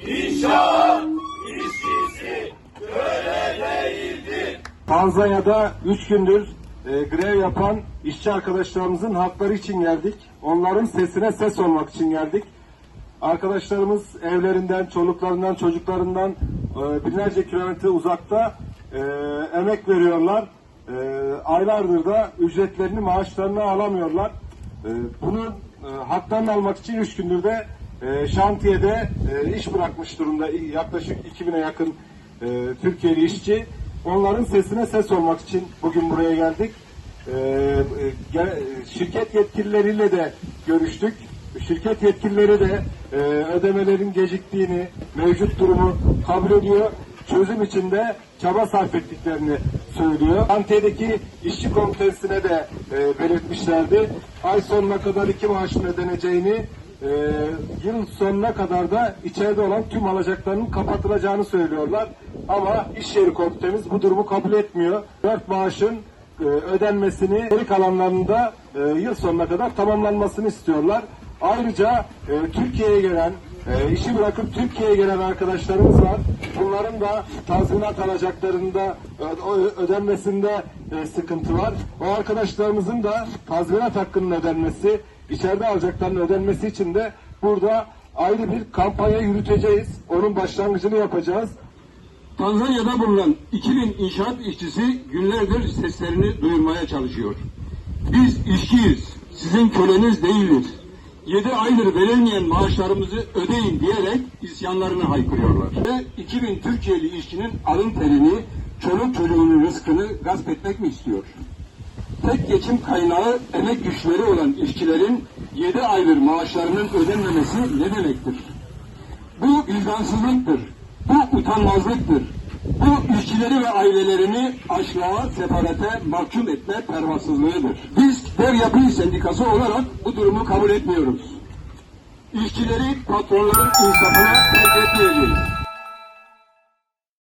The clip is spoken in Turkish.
İnşaat işçisi köle değildir. Tanzanya'da 3 gündür e, grev yapan işçi arkadaşlarımızın hakları için geldik. Onların sesine ses olmak için geldik. Arkadaşlarımız evlerinden, çoluklarından, çocuklarından e, binlerce kilometre uzakta e, emek veriyorlar. E, aylardır da ücretlerini, maaşlarını alamıyorlar. E, bunun e, haklarını almak için 3 gündür de e, şantiyede e, iş bırakmış durumda. Yaklaşık 2000'e yakın e, Türkiye'li işçi. Onların sesine ses olmak için bugün buraya geldik. E, e, şirket yetkilileriyle de görüştük. Şirket yetkilileri de ödemelerin geciktiğini, mevcut durumu kabul ediyor. Çözüm için de çaba sarf ettiklerini söylüyor. Antiyedeki işçi komitesine de e, belirtmişlerdi. Ay sonuna kadar iki maaşın ödeneceğini, e, yıl sonuna kadar da içeride olan tüm alacaklarının kapatılacağını söylüyorlar. Ama iş yeri komitemiz bu durumu kabul etmiyor. Dört maaşın e, ödenmesini geri kalanlarında e, yıl sonuna kadar tamamlanmasını istiyorlar. Ayrıca e, Türkiye'ye gelen, e, işi bırakıp Türkiye'ye gelen arkadaşlarımız var. Bunların da tazminat alacaklarında ödenmesinde e, sıkıntı var. O arkadaşlarımızın da tazminat hakkının ödenmesi, içeride alacaklarının ödenmesi için de burada ayrı bir kampanya yürüteceğiz. Onun başlangıcını yapacağız. Tanzanya'da bulunan 2000 inşaat işçisi günlerdir seslerini duyurmaya çalışıyor. Biz işçiyiz, sizin köleniz değiliz. 7 aydır verilmeyen maaşlarımızı ödeyin diyerek isyanlarını haykırıyorlar. Ve 2000 Türkiye'li işçinin alın terini, çoluk çocuğunun rızkını gasp etmek mi istiyor? Tek geçim kaynağı emek güçleri olan işçilerin 7 aydır maaşlarının ödenmemesi ne demektir? Bu vicdansızlıktır. Bu utanmazlıktır. Bu işçileri ve ailelerini açlığa, sefarete mahkum etme pervasızlığıdır. Biz Dev Yapı Sendikası olarak bu durumu kabul etmiyoruz. İşçileri patronların insafına terk etmeyeceğiz.